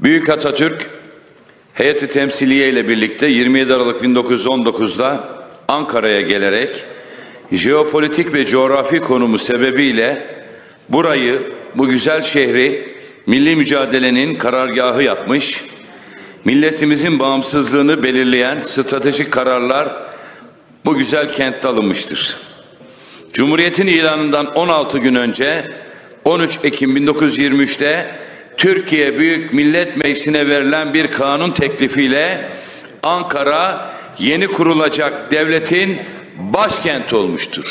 Büyük Atatürk heyeti temsiliye ile birlikte 27 Aralık 1919'da Ankara'ya gelerek jeopolitik ve coğrafi konumu sebebiyle burayı, bu güzel şehri milli mücadelenin karargahı yapmış, milletimizin bağımsızlığını belirleyen stratejik kararlar bu güzel kentte alınmıştır. Cumhuriyetin ilanından 16 gün önce 13 Ekim 1923'te Türkiye Büyük Millet Meclisi'ne verilen bir kanun teklifiyle Ankara yeni kurulacak devletin başkenti olmuştur.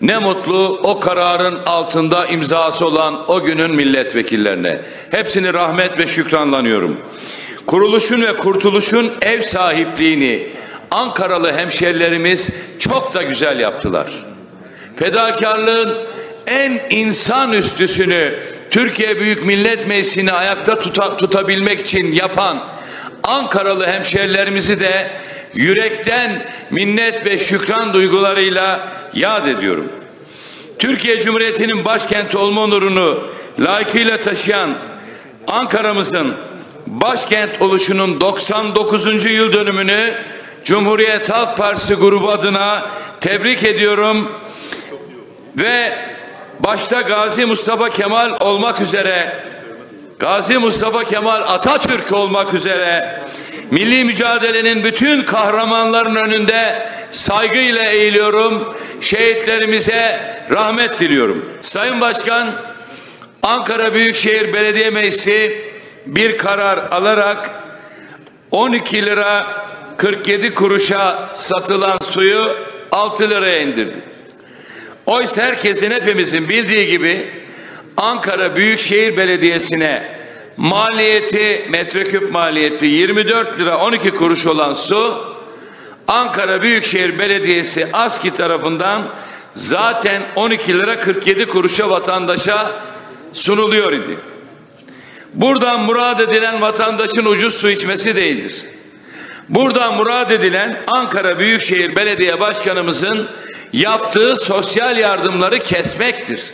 Ne mutlu o kararın altında imzası olan o günün milletvekillerine. Hepsini rahmet ve şükranlanıyorum. Kuruluşun ve kurtuluşun ev sahipliğini Ankaralı hemşerilerimiz çok da güzel yaptılar. Fedakarlığın en insan üstüsünü Türkiye Büyük Millet Meclisi'ni ayakta tuta, tutabilmek için yapan Ankaralı hemşerilerimizi de yürekten minnet ve şükran duygularıyla yad ediyorum. Türkiye Cumhuriyeti'nin başkenti olma onurunu layıkıyla taşıyan Ankara'mızın başkent oluşunun 99. yıl dönümünü Cumhuriyet Halk Partisi grubu adına tebrik ediyorum ve başta Gazi Mustafa Kemal olmak üzere Gazi Mustafa Kemal Atatürk olmak üzere milli mücadelenin bütün kahramanların önünde saygıyla eğiliyorum. Şehitlerimize rahmet diliyorum. Sayın Başkan Ankara Büyükşehir Belediye Meclisi bir karar alarak 12 lira 47 kuruşa satılan suyu 6 liraya indirdi. Oysa herkesin hepimizin bildiği gibi Ankara Büyükşehir Belediyesi'ne maliyeti metreküp maliyeti 24 lira 12 kuruş olan su Ankara Büyükşehir Belediyesi ASKİ tarafından zaten 12 lira 47 kuruşa vatandaşa sunuluyor idi. Buradan murad edilen vatandaşın ucuz su içmesi değildir. Buradan murad edilen Ankara Büyükşehir Belediye Başkanımızın yaptığı sosyal yardımları kesmektir.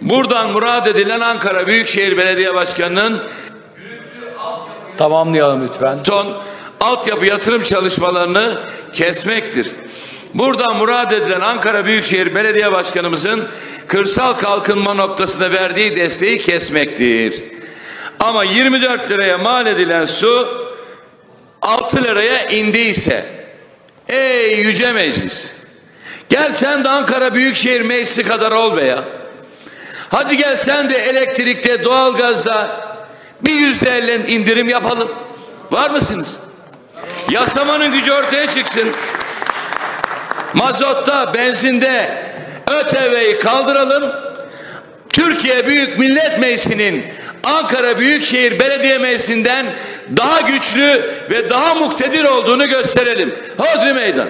Buradan murad edilen Ankara Büyükşehir Belediye Başkanı'nın Tamamlayalım lütfen. son altyapı yatırım çalışmalarını kesmektir. Buradan murad edilen Ankara Büyükşehir Belediye Başkanımızın kırsal kalkınma noktasında verdiği desteği kesmektir. Ama 24 liraya mal edilen su 6 liraya indiyse ey yüce meclis gel sen de Ankara Büyükşehir Meclisi kadar ol be ya. Hadi gel sen de elektrikte, doğalgazda bir yüzde elli indirim yapalım. Var mısınız? Yasamanın gücü ortaya çıksın. Mazotta, benzinde ÖTV'yi kaldıralım. Türkiye Büyük Millet Meclisi'nin Ankara Büyükşehir Belediye Meclisi'nden daha güçlü ve daha muktedir olduğunu gösterelim. Hodri meydan.